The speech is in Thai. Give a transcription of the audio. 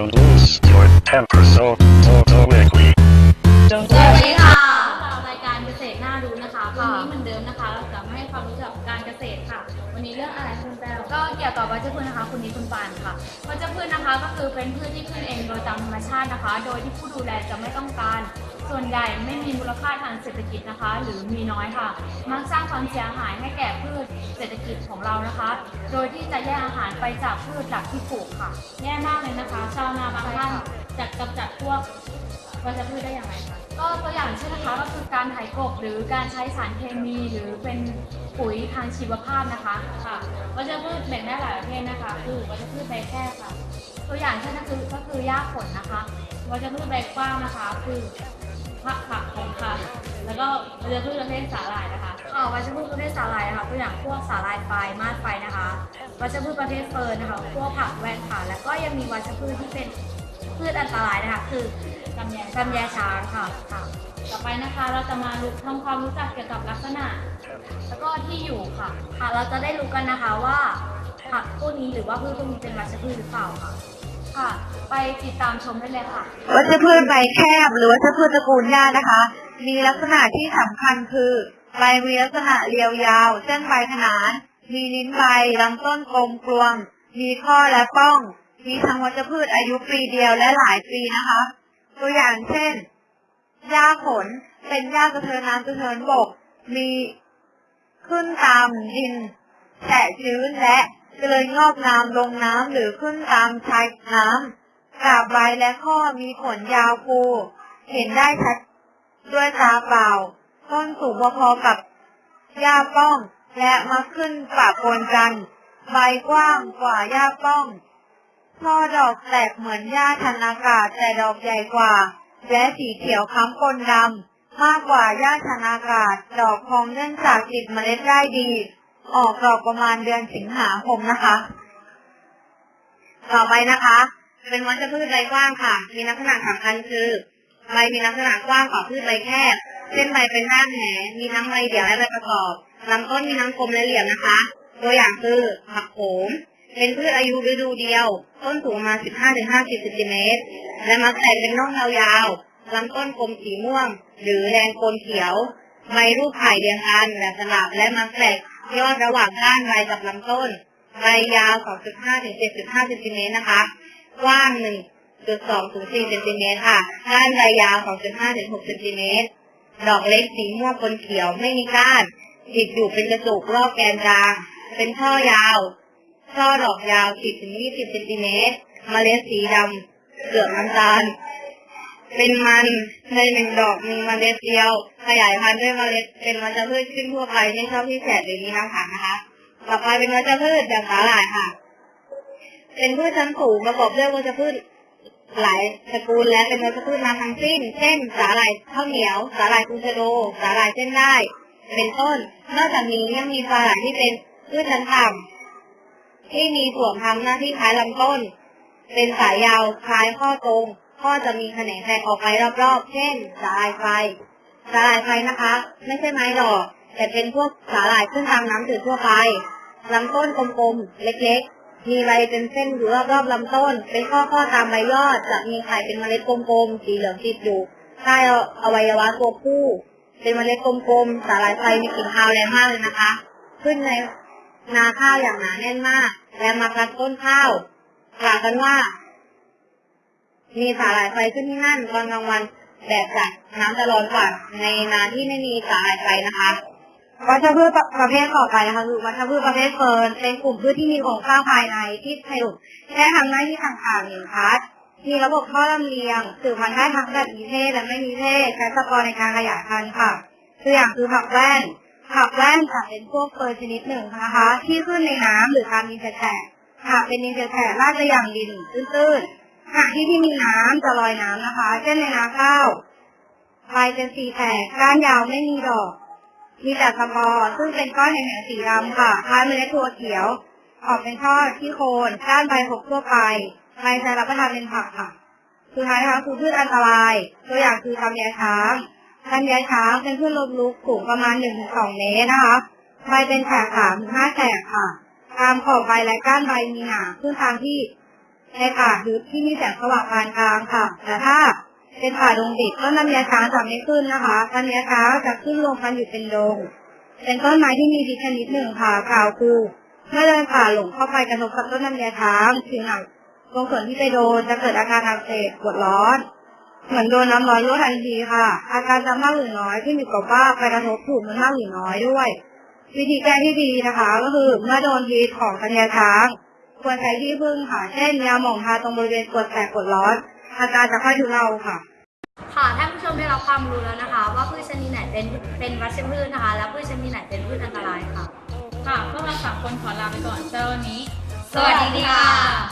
Don't lose your temper so, so. Don't ค่ะวันนี้เรื่องอะไรคะคุณแป้วก็เกี่ยวกับวัชพืชนะคะคุณนี้คุณปานค่ะวัชพืชนะคะก็คือเป็นพืชที่ขึ้นเองโดยตามธรรมชาตินะคะ โดยที่ผู้ดูแลจะไม่ต้องการ ส่วนใหญ่ไม่มีมูลค่าทางเศรษฐกิจนะคะ หรือมีน้อยค่ะ มักสร้างความเสียหายให้แก่พืชเศรษฐกิจของเรานะคะ โดยที่จะแยกอาหารไปจากพืชหลักที่ปลูกค่ะ แย่มากเลยนะคะชาวนาบางท่านจัดกำจัดพวกวัชพืชได้อย่างไรคะ ก็ตัวอย่างเช่นนะคะก็คือการไถกบหรือการใช้สารเคมีหรือเป็นปุ๋ยทางชีวภาพนะคะค่ะวัชพืชแบ่งได้หลายประเภทนะคะ คือวัชพืชใบแคบค่ะ ตัวอย่างเช่นก็คือก็คือหญ้าฝนนะคะวัชพืชใบกว้างนะคะคือผักผักของค่ะ แล้วก็วัชพืชประเภทสาหร่ายนะคะอ่าวัชพืชประเภทสาหร่ายนะคะตัวอย่างพวกสาหร่ายไฟมาดไฟนะคะวัชพืชประเภทเฟิร์นนะคะพวกผักแวนค่ะแล้วก็ยังมีวัชพืชที่เป็น พืชอันตรายนะคะคือลำไยลำไยช้างค่ะค่ะ ต่อไปนะคะเราจะมารู้ทำความรู้จักเกี่ยวกับลักษณะ แล้วก็ที่อยู่ค่ะ ค่ะ เราจะได้รู้กันนะคะว่าผักพวกนี้หรือว่าพืชพวกนี้เป็นวัชพืชหรือเปล่าค่ะ ค่ะ ไปติดตามชมได้เลยค่ะ วัชพืชใบแคบ หรือวัชพืชตระกูลหญ้านะคะ มีลักษณะที่สำคัญคือใบมีลักษณะเรียวยาว เส้นใบขนาน มีลิ้นใบลำต้นกลมกลวง มีข้อและป้อง มีทั้งวัชพืชอายุปีเดียวและหลายปีนะคะ ตัวอย่างเช่นหญ้าขนเป็นหญ้ากระเทินน้ำกระเทินบก มีขึ้นตามดินแฉะชื้นและเจริญงอกงามลงน้ำหรือขึ้นตามชายน้ำกาบใบและข้อมีขนยาวฟูเห็นได้ชัดด้วยตาเปล่า ต้นสูงพอๆกับหญ้าป้อง และมักขึ้นปะปนกัน ใบกว้างกว่าหญ้าป้อง ช่อดอกแตกเหมือนหญ้าชันอากาศแต่ดอกใหญ่กว่า และสีเขียวค้ำปนดำมากกว่าหญ้าชันอากาศ ดอกพองเนื่องจากติดเมล็ดได้ดี ออกดอกประมาณเดือนสิงหาคมนะคะ ต่อไปนะคะ เป็นวัชพืชใบกว้างค่ะ มีลักษณะสำคัญคือใบมีลักษณะกว้างกว่าพืชใบแคบ เส้นใบเป็นด้านแหมีทั้งใบเดี่ยวและใบประกอบลำต้นมีทั้งกลมและเหลี่ยมนะคะ ตัวอย่างคือผักโขม เป็นพืชอายุฤดูเดียว ต้นสูงมา 15-50เซนติเมตร และมักแตกเป็นน่องยาวๆลำต้นกลมสีม่วง หรือแดงโคนเขียว ใบรูปไข่เรียงกันแบบสลับและมักแตกยอดระหว่างก้านใบกับลำต้น ใบยาว 2.5-7.5เซนติเมตรนะคะ กว้าง 1-2-4เซนติเมตรค่ะ ก้านใบยาว 2.5-6เซนติเมตร ดอกเล็กสีม่วงปนเขียวไม่มีก้านติดอยู่เป็นกระจุกรอบแกนกลาง เป็นช่อยาว ช่อดอกยาว 10ถึง20เซนติเมตรเมล็ดสีดำเกือบน้ำตาล เป็นมันในหนึ่งดอกมีเมล็ดเดียว ขยายพันธุ์ด้วยเมล็ดเป็นวัชพืชขึ้นทั่วไปไม่ชอบที่แฉะหรือมีน้ำขังนะคะต่อไปเป็นวัชพืชอย่างสาหร่ายค่ะ เป็นพืชชั้นสูงประกอบด้วยวัชพืชหลายตระกูลและเป็นวัชพืชนาทั้งสิ้น เช่น สาหร่ายข้าวเหนียว สาหร่ายกุชโด สาหร่ายเส้นได้ เป็นต้น นอกจากนี้ยังมีสาหร่ายที่เป็นพืชชั้นต่ำ ที่มีส่วนทำหน้าที่คล้ายลำต้น เป็นสายยาวคล้ายข้อตรง ข้อจะมีแขนงแทงออกไปรอบๆ เช่น สาหร่ายไฟ สาหร่ายไฟนะคะ ไม่ใช่ไม้ดอก แต่เป็นพวกสาหร่ายขึ้นตามน้ำจืดทั่วไปลำต้นกลมๆ เล็กๆ มีใบเป็นเส้นอยู่รอบๆลำต้น เป็นข้อๆตามใบยอด จะมีไข่เป็นเมล็ดกลมๆ สีเหลืองติดอยู่ใต้อวัยวะตัวผู้ เป็นเมล็ดกลมๆ สาหร่ายไฟมีกลิ่นคาวแรงมากเลยนะคะ ขึ้นใน นาข้าวอย่างหนาแน่นมาก และมากัดต้นข้าวกล่าวกันว่า มีสาหร่ายไฟขึ้นที่นั่นตอนกลางวันแดดจัดน้ำจะร้อนกว่าในนาที่ไม่มีสาหร่ายไฟนะคะวัชพืชประเภทต่อไปนะคะคือวัชพืชประเภทเฟิร์นเป็นกลุ่มพืชที่มีโครงสร้างภายในที่สรุปแค่ทำหน้าที่ต่างๆอย่างชัดมีระบบท่อลำเลียงสืบพันธุ์ได้ทั้งแบบมีเพศและไม่มีเพศใช้สปอร์ในการขยายพันธุ์ค่ะ ตัวอย่างคือผักแว่น ผักแว่นจะเป็นพวกเฟิร์ชนิดหนึ่งนะคะ ที่ขึ้นในน้ำหรือตามดินแฉะหากเป็นดินแฉะลาดไปอย่างดินตื้นๆหากที่ที่มีน้ำจะลอยน้ำนะคะ เช่นในนาข้าวใบเป็นสีแฉกก้านยาวไม่มีดอก มีแต่สปอซึ่งเป็นก้อนแข็งๆสีดำค่ะคล้ายเมล็ดถั่วเขียว ออกเป็นช่อที่โคนก้านใบหกทั่วไปใบใช้รับประทานเป็นผักค่ะ สุดท้ายนะคะคือพืชอันตราย ตัวอย่างคือลำไยช้าง ลำไยช้างเป็นพืชลมลุกสูงประมาณ 1-2 เมตรนะคะ ใบเป็นแฉกสามถึงห้าแฉกค่ะ ตามขอบใบและก้านใบมีหนาขึ้นทางที่ในป่าทึบที่มีแสงสว่างปานกลางค่ะ แต่ถ้าเป็นป่าดงดิบต้นน้ำยช้างจะไม่ขึ้นนะคะต้นน้ำยช้างจะขึ้นรวมกันอยู่เป็นดง เป็นต้นไม้ที่มีพิษชนิดหนึ่งค่ะกล่าวคือเมื่อเดินป่าหลงเข้าไปกระทบกับต้นน้ำยาช้างผิวหนังตรงส่วนที่ไปโดนจะเกิดอาการอักเสบปวดร้อน เหมือนโดนน้ำร้อนลวกทันทีค่ะ อาการจะมากหรือน้อยขึ้นอยู่กับว่าไปกระทบถูกมันมากหรือน้อยด้วย วิธีแก้ที่ดีนะคะ ก็คือเมื่อโดนพิษของกัญญาช้าง ควรใช้ที่พึ่งค่ะ เช่นยาหม่องทาตรงบริเวณกดแสบกดร้อนอาการจะค่อยทุเลาค่ะ ค่ะท่านผู้ชมได้รับความรู้แล้วนะคะ ว่าพืชชนิดไหนเป็นเป็นวัชพืชนะคะ และพืชชนิดไหนเป็นพืชอันตรายค่ะ ค่ะพวกเราสามคนขอลาไปก่อนเจ้าวันนี้ สวัสดีค่ะ